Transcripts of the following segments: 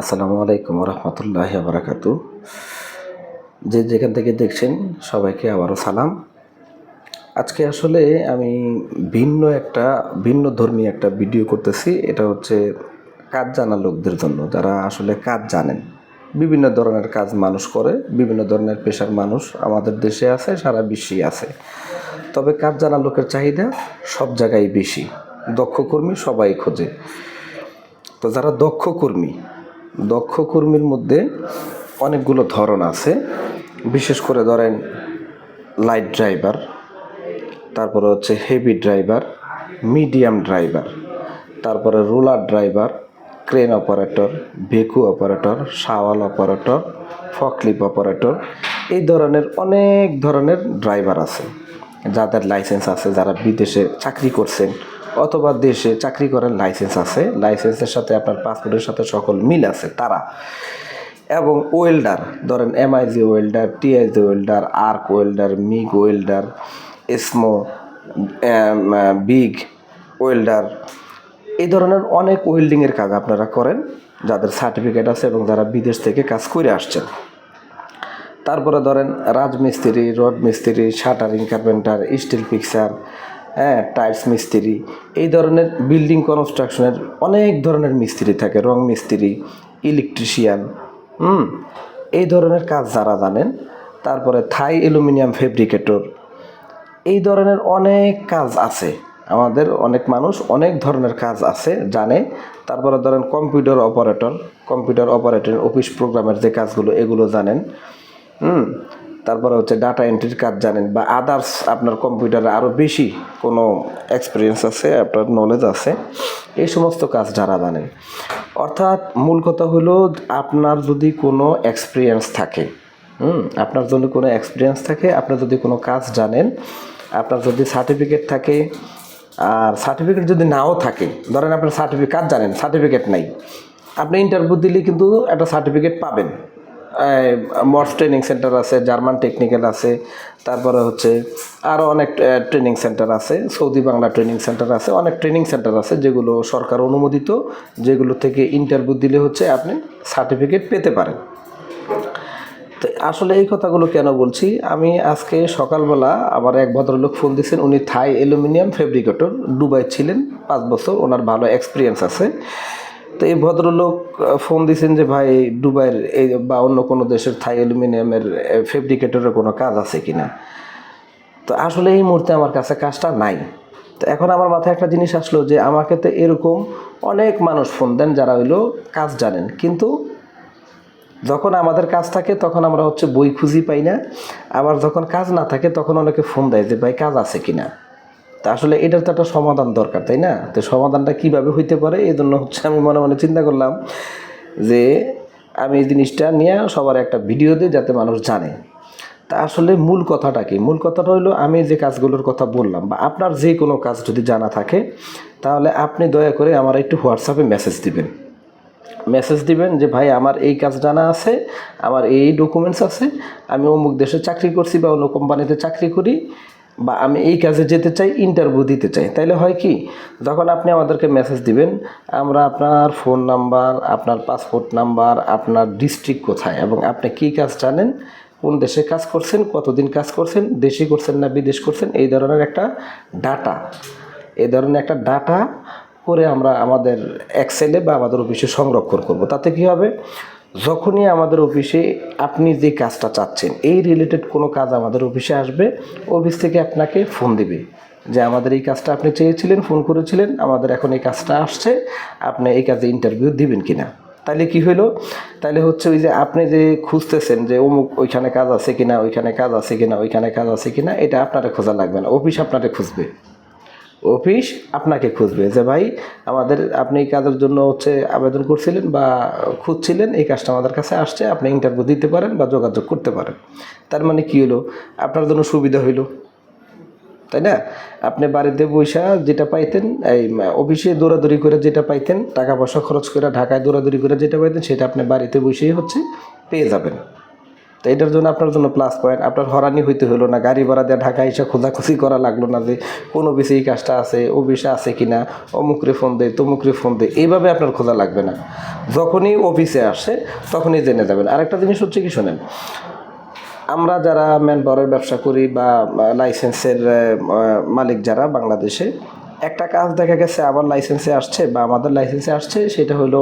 আসসালামু আলাইকুম রহমতুল্লাহ বারাকাতু যে যেখান থেকে দেখছেন, সবাইকে আবারও সালাম। আজকে আসলে আমি ভিন্ন একটা, ভিন্ন ধর্মী একটা ভিডিও করতেছি। এটা হচ্ছে কাজ জানা লোকদের জন্য। যারা আসলে কাজ জানেন। বিভিন্ন ধরনের কাজ মানুষ করে, বিভিন্ন ধরনের পেশার মানুষ আমাদের দেশে আছে, সারা বিশ্বেই আছে। তবে কাজ জানা লোকের চাহিদা সব জায়গায় বেশি। দক্ষ কর্মী সবাই খোঁজে। তো যারা দক্ষ কর্মী দক্ষ কর্মীর মধ্যে অনেকগুলো ধরন আছে। বিশেষ করে ধরেন লাইট ড্রাইভার তারপরে হচ্ছে হেভি ড্রাইভার মিডিয়াম ড্রাইভার তারপরে roller driver crane operator ভেকু operator shovel operator forklift operator এই ধরনের অনেক ধরনের ড্রাইভার আছে। যাদের লাইসেন্স আছে, যারা বিদেশে চাকরি করছেন অথবা দেশে চাকরি করার লাইসেন্স আছে। লাইসেন্সের সাথে আপনার পাসপোর্টের সাথে সকল মিল আছে তারা। এবং ওয়েল্ডার ধরেন MIG welder TIG welder arc welder MIG welder এসমো বিগ ওয়েল্ডার এই ধরনের অনেক ওয়েল্ডিংয়ের কাজ আপনারা করেন, যাদের সার্টিফিকেট আছে এবং যারা বিদেশ থেকে কাজ করে আসছেন। তারপরে ধরেন রাজমিস্ত্রি রড মিস্ত্রি শাটারিং কার্পেন্টার স্টিল পিকচার হ্যাঁ টাইলস মিস্ত্রি, এই ধরনের বিল্ডিং কনস্ট্রাকশনের অনেক ধরনের মিস্ত্রি থাকে, রং মিস্ত্রি ইলেকট্রিশিয়ান হুম, এই ধরনের কাজ যারা জানেন, তারপরে থাই অ্যালুমিনিয়াম ফেব্রিকেটর এই ধরনের অনেক কাজ আছে। আমাদের অনেক মানুষ অনেক ধরনের কাজ আছে, জানে। তারপরে ধরেন computer operator computer operator office প্রোগ্রামের যে কাজগুলো, এগুলো জানেন। হুম তারপরে হচ্ছে ডাটা এন্ট্রির কাজ জানেন বা আদার্স আপনার কম্পিউটারে আরও বেশি কোনো এক্সপিরিয়েন্স আছে, আপনার নলেজ আছে, এই সমস্ত কাজ যারা জানেন। অর্থাৎ মূল কথা হলো আপনার যদি কোনো এক্সপিরিয়েন্স থাকে, হুম, আপনার যদি কোনো এক্সপিরিয়েন্স থাকে আপনার যদি কোনো কাজ জানেন, আপনার যদি সার্টিফিকেট থাকে, আর সার্টিফিকেট যদি নাও থাকে, ধরেন আপনার সার্টিফিকেট কাজ জানেন সার্টিফিকেট নাই, আপনি ইন্টারভিউ দিলে কিন্তু একটা সার্টিফিকেট পাবেন। মর্স ট্রেনিং সেন্টার আছে জার্মান টেকনিক্যাল আছে, তারপরে হচ্ছে আরও অনেক ট্রেনিং সেন্টার আছে, সৌদি বাংলা ট্রেনিং সেন্টার আছে, অনেক ট্রেনিং সেন্টার আছে যেগুলো সরকার অনুমোদিত, যেগুলো থেকে ইন্টারভিউ দিলে হচ্ছে আপনি সার্টিফিকেট পেতে পারেন। তো আসলে এই কথাগুলো কেন বলছি, আমি আজকে সকালবেলা আমার এক ভদ্রলোক ফোন দিয়েছেন, উনি থাই অ্যালুমিনিয়াম ফেব্রিকেটর দুবাই ছিলেন, পাঁচ বছর, ওনার ভালো এক্সপিরিয়েন্স আছে। তো এই ভদ্রলোক ফোন দিয়েছেন যে, ভাই, দুবাইয়ের এই বা অন্য কোনো দেশের থাই অ্যালুমিনিয়ামের ফেব্রিকেটরের কোনো কাজ আছে কি না তো আসলে এই মুহূর্তে আমার কাছে কাজটা নাই। তো এখন আমার মাথায় একটা জিনিস আসলো যে, আমাকে তো এরকম অনেক মানুষ ফোন দেন যারা হইল কাজ জানেন। কিন্তু যখন আমাদের কাজ থাকে, তখন আমরা হচ্ছে বই খুঁজি পাই না। আবার যখন কাজ না থাকে, তখন অনেকে ফোন দেয় যে, ভাই, কাজ আছে কি না তা আসলে এটার তো একটা সমাধান দরকার, তাই না? তো সমাধানটা কীভাবে হইতে পারে এই জন্য হচ্ছে আমি মনে মনে চিন্তা করলাম যে আমি এই জিনিসটা নিয়ে সবার একটা ভিডিও দিই যাতে মানুষ জানে। তা আসলে মূল কথাটা কি? মূল কথাটা হলো আমি যে কাজগুলোর কথা বললাম বা আপনার যে কোনো কাজ যদি জানা থাকে, তাহলে আপনি দয়া করে আমার একটু হোয়াটসঅ্যাপে মেসেজ দিবেন। মেসেজ দিবেন যে, ভাই, আমার এই কাজ জানা আছে, আমার এই ডকুমেন্টস আছে, আমি অমুক দেশে চাকরি করছি বা অন্য কোম্পানিতে চাকরি করি বা আমি এই কাজে যেতে চাই ইন্টারভিউ দিতে চাই। তাইলে হয় কি, যখন আপনি আমাদেরকে মেসেজ দিবেন, আমরা আপনার ফোন নাম্বার আপনার পাসপোর্ট নাম্বার আপনার ডিস্ট্রিক্ট কোথায় এবং আপনি কী কাজ জানেন, কোন দেশে কাজ করছেন, কতদিন কাজ করছেন, দেশে করছেন না বিদেশ করছেন, এই ধরনের একটা ডাটা এই ধরনের একটা ডাটা করে আমরা আমাদের এক্সেলে বা আমাদের অফিসে সংরক্ষণ করব। তাতে কি হবে? যখনই আমাদের অফিসে আপনি যে কাজটা চাচ্ছেন, এই রিলেটেড কোনো কাজ আমাদের অফিসে আসবে, অফিস থেকে আপনাকে ফোন দিবে যে আমাদের এই কাজটা আপনি চেয়েছিলেন ফোন করেছিলেন, আমাদের এখন এই কাজটা আসছে, আপনি এই কাজে ইন্টারভিউ দিবেন কি না তাহলে কি হইল? তাহলে হচ্ছে ওই যে আপনি যে খুঁজতেছেন যে অমুক ওইখানে কাজ আছে কিনা, ওইখানে কাজ আছে কিনা, ওইখানে কাজ আছে কিনা, এটা আপনারা খোঁজা লাগবে না, অফিস আপনারা খুঁজবে। অফিস আপনাকে খুঁজবে যে, ভাই, আমাদের আপনি এই কাজের জন্য হচ্ছে আবেদন করছিলেন বা খুঁজছিলেন, এই কাজটা আমাদের কাছে আসছে, আপনি ইন্টারভিউ দিতে পারেন বা যোগাযোগ করতে পারেন। তার মানে কি হলো? আপনার জন্য সুবিধা হইল। তাই না? আপনি বাড়িতে বৈশা যেটা পাইতেন, এই অফিসে দৌড়াদৌড়ি করে যেটা পাইতেন, টাকা পয়সা খরচ করে ঢাকায় দৌড়াদৌড়ি করে যেটা পাইতেন, সেটা আপনি বাড়িতে বসেই হচ্ছে পেয়ে যাবেন। তো এটার জন্য আপনার জন্য প্লাস পয়েন্ট আপনার হরানি হইতে হলো না। গাড়ি ভাড়া দিয়ে ঢাকা এসে খোঁজাখুঁজি করা লাগল না যে কোনো বিষয়ে এই কাজটা আছে বিষয়ে আছে কিনা, অমুকরে ফোন দেয়, তমুকরে ফোন দেয়। এইভাবে আপনার খোঁজা লাগবে না। যখনই অফিসে আসে, তখনই জেনে যাবেন। আরেকটা জিনিস হচ্ছে কি শোনেন, আমরা যারা ম্যান পাওয়ারের ব্যবসা করি বা লাইসেন্সের মালিক যারা বাংলাদেশে একটা কাজ দেখা গেছে আমার লাইসেন্সে আসছে বা আমাদের লাইসেন্সে আসছে, সেটা হলো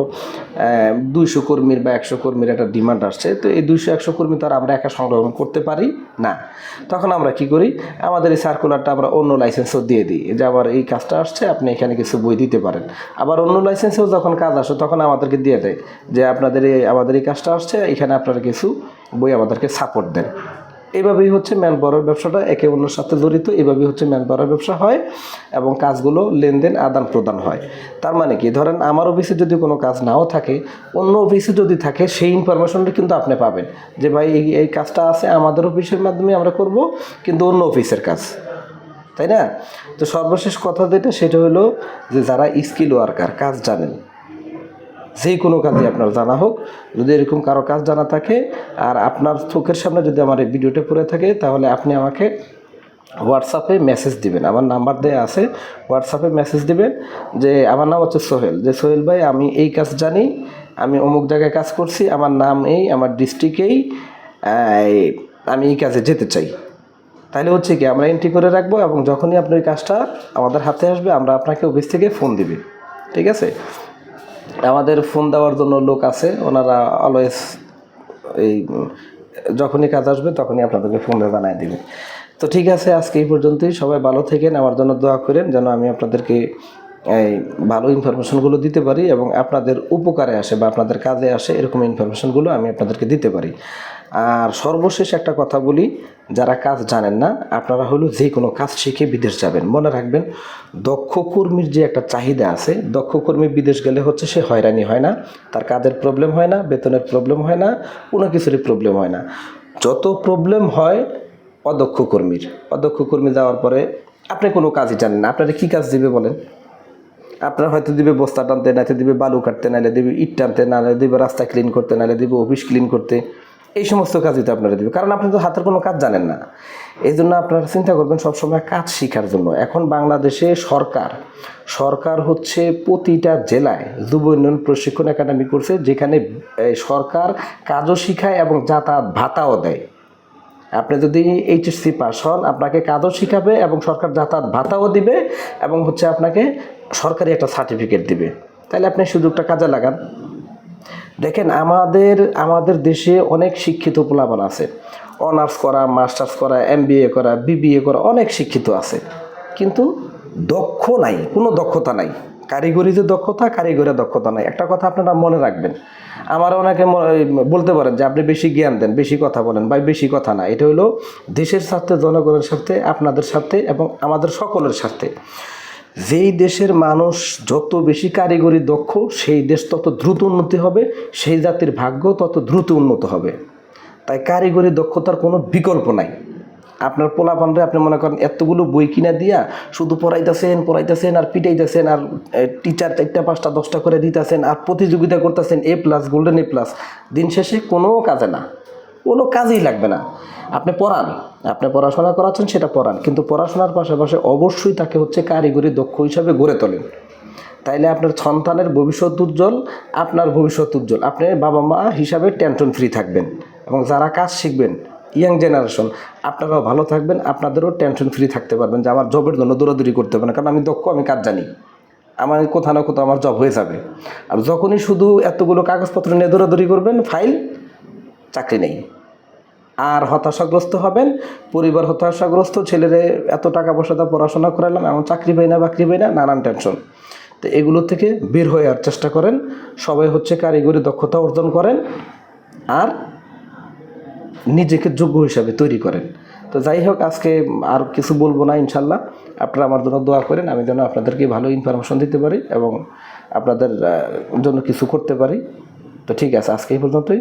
দুইশো কর্মীর বা একশো কর্মীর একটা ডিমান্ড আসছে। তো এই দুইশো, একশো কর্মী তো আর আমরা একা সংরক্ষণ করতে পারি না। তখন আমরা কি করি, আমাদের এই সার্কুলারটা আমরা অন্য লাইসেন্সও দিয়ে দিই। যে আবার এই কাজটা আসছে, আপনি এখানে কিছু বই দিতে পারেন। আবার অন্য লাইসেন্সেও যখন কাজ আসে, তখন আমাদেরকে দিয়ে দেয় যে আপনাদের এই, আমাদের এই কাজটা আসছে, এখানে আপনারা কিছু বই আমাদেরকে সাপোর্ট দেন। এইভাবেই হচ্ছে ম্যান পাওয়ারের ব্যবসাটা, একে অন্যের সাথে জড়িত, এভাবেই হচ্ছে ম্যান পাওয়ারের ব্যবসা হয় এবং কাজগুলো লেনদেন আদান প্রদান হয়। তার মানে কি? ধরেন আমার অফিসে যদি কোনো কাজ নাও থাকে, অন্য অফিসে যদি থাকে, সেই ইনফরমেশনটা কিন্তু আপনি পাবেন যে, ভাই, এই এই কাজটা আছে আমাদের অফিসের মাধ্যমে আমরা করব, কিন্তু অন্য অফিসের কাজ। তাই না? তো সর্বশেষ কথা যেটা, সেটা হলো যে, যারা স্কিল ওয়ার্কার কাজ জানেন যে কোনো কাজে আপনার জানা হোক। যদি এরকম কারও কাজ জানা থাকে আর আপনার চোখের সামনে যদি আমার এই ভিডিওটা পড়ে থাকে, তাহলে আপনি আমাকে হোয়াটসঅ্যাপে মেসেজ দিবেন। আমার নাম্বার দেওয়া আছে হোয়াটসঅ্যাপে মেসেজ দিবেন যে, আমার নাম হচ্ছে সোহেল। যে, সোহেল ভাই, আমি এই কাজ জানি, আমি অমুক জায়গায় কাজ করছি, আমার নাম এই, আমার ডিস্ট্রিক্টেই আমি এই কাজে যেতে চাই। তাহলে হচ্ছে কি, আমরা এন্ট্রি করে রাখব এবং যখনই আপনার কাজটা আমাদের হাতে আসবে, আমরা আপনাকে অফিস থেকে ফোন দিবে। ঠিক আছে? আমাদের ফোন দেওয়ার জন্য লোক আছে, ওনারা অলওয়েজ এই, যখনই কাজ আসবে তখনই আপনাদেরকে ফোন দিয়ে জানাই দেবে। তো ঠিক আছে, আজকে এই পর্যন্তই, সবাই ভালো থেকেন, আমার জন্য দোয়া করেন যেন আমি আপনাদেরকে এই ভালো ইনফরমেশনগুলো দিতে পারি এবং আপনাদের উপকারে আসে বা আপনাদের কাজে আসে, এরকম ইনফরমেশনগুলো আমি আপনাদেরকে দিতে পারি। আর সর্বশেষ একটা কথা বলি, যারা কাজ জানেন না, আপনারা হলো যে কোনো কাজ শিখে বিদেশ যাবেন। মনে রাখবেন, দক্ষ কর্মীর যে একটা চাহিদা আছে, দক্ষ কর্মী বিদেশ গেলে হচ্ছে সে হয়রানি হয় না, তার কাজের প্রবলেম হয় না, বেতনের প্রবলেম হয় না, কোনো কিছুরই প্রবলেম হয় না। যত প্রবলেম হয়, অদক্ষ কর্মীর। অদক্ষ কর্মী যাওয়ার পরে আপনি কোনো কাজই জানেন না, আপনারা কী কাজ দিবে বলেন? আপনার হয়তো দিবে বস্তা টানতে নাইতে দিবে বালু কাটতে, নাইলে দিবে ইট টানতে নাহলে দিবে রাস্তা ক্লিন করতে নাহলে দিবে অফিস ক্লিন করতে। এই সমস্ত কাজই তো আপনারা দিবে কারণ আপনি তো হাতের কোনো কাজ জানেন না। এই জন্য আপনারা চিন্তা করবেন সবসময় কাজ শেখার জন্য। এখন বাংলাদেশে সরকার সরকার হচ্ছে প্রতিটা জেলায় যুব উন্নয়ন প্রশিক্ষণ একাডেমি করছে, যেখানে সরকার কাজও শিখায় এবং যাতায়াত ভাতাও দেয়। আপনি যদি এইচএসসি পাস হন, আপনাকে কাজও শিখাবে এবং সরকার যাতায়াত ভাতাও দিবে এবং হচ্ছে আপনাকে সরকারি একটা সার্টিফিকেট দিবে। তাহলে আপনি সুযোগটা কাজে লাগান। দেখেন, আমাদের আমাদের দেশে অনেক শিক্ষিত পোলাপান আছে। অনার্স করা, মাস্টার্স করা এম করা, বিবিএ করা অনেক শিক্ষিত আছে। কিন্তু দক্ষ নাই, কোনো দক্ষতা নাই। কারিগরি যে দক্ষতা কারিগরি দক্ষতা নাই। একটা কথা আপনারা মনে রাখবেন। আমার অনেকে বলতে পারেন যে, আপনি বেশি জ্ঞান দেন, বেশি কথা বলেন বা বেশি কথা না। এটা হলো দেশের স্বার্থে, জনগণের স্বার্থে, আপনাদের স্বার্থে এবং আমাদের সকলের স্বার্থে। যেই দেশের মানুষ যত বেশি কারিগরি দক্ষ, সেই দেশ তত দ্রুত উন্নতি হবে, সেই জাতির ভাগ্য তত দ্রুত উন্নত হবে। তাই কারিগরি দক্ষতার কোনো বিকল্প নাই। আপনার পোলাপানরে আপনি মনে করেন এতগুলো বই কিনা দিয়া শুধু পড়াইতেছেন পড়াইতেছেন আর পিটাইতেছেন আর টিচার চারটা, পাঁচটা, দশটা করে দিতেছেন আর প্রতিযোগিতা করতেছেন A plus golden A plus দিন শেষে কোনো কাজে না। কোনো কাজেই লাগবে না। আপনি পড়ান, আপনি পড়াশোনা করাচ্ছেন, সেটা পড়ান। কিন্তু পড়াশোনার পাশাপাশি অবশ্যই তাকে হচ্ছে কারিগরি দক্ষ হিসাবে গড়ে তোলেন। তাইলে আপনার সন্তানের ভবিষ্যৎ উজ্জ্বল, আপনার ভবিষ্যৎ উজ্জ্বল। আপনি বাবা মা হিসাবে টেনশন ফ্রি থাকবেন এবং যারা কাজ শিখবেন ইয়াং জেনারেশন আপনারাও ভালো থাকবেন, আপনাদেরও টেনশন ফ্রি থাকতে পারবেন যে আমার জবের জন্য দৌড়াদৌড়ি করতে হবে না। কারণ আমি দক্ষ, আমি কাজ জানি। আমার কোথাও না কোথাও আমার জব হয়ে যাবে। আর যখনই শুধু এতগুলো কাগজপত্র নিয়ে দৌড়াদৌড়ি করবেন ফাইল চাকরি নেই। আর হতাশাগ্রস্ত হবেন? পরিবার হতাশাগ্রস্ত, ছেলেরে এত টাকা পয়সা দিয়ে পড়াশোনা করালাম, এমন চাকরি পাই না, বাকরি পাই না, নানান টেনশন তো এগুলো থেকে বের হয়ে আর চেষ্টা করেন। সবাই হচ্ছে কারিগরি দক্ষতা অর্জন করেন আর নিজেকে যোগ্য হিসাবে তৈরি করেন। তো যাই হোক, আজকে আর কিছু বলব না ইনশাল্লাহ। আপনারা আমার জন্য দোয়া করেন, আমি যেন আপনাদেরকে ভালো ইনফরমেশন দিতে পারি এবং আপনাদের জন্য কিছু করতে পারি। তো ঠিক আছে, আজকে এই পর্যন্তই।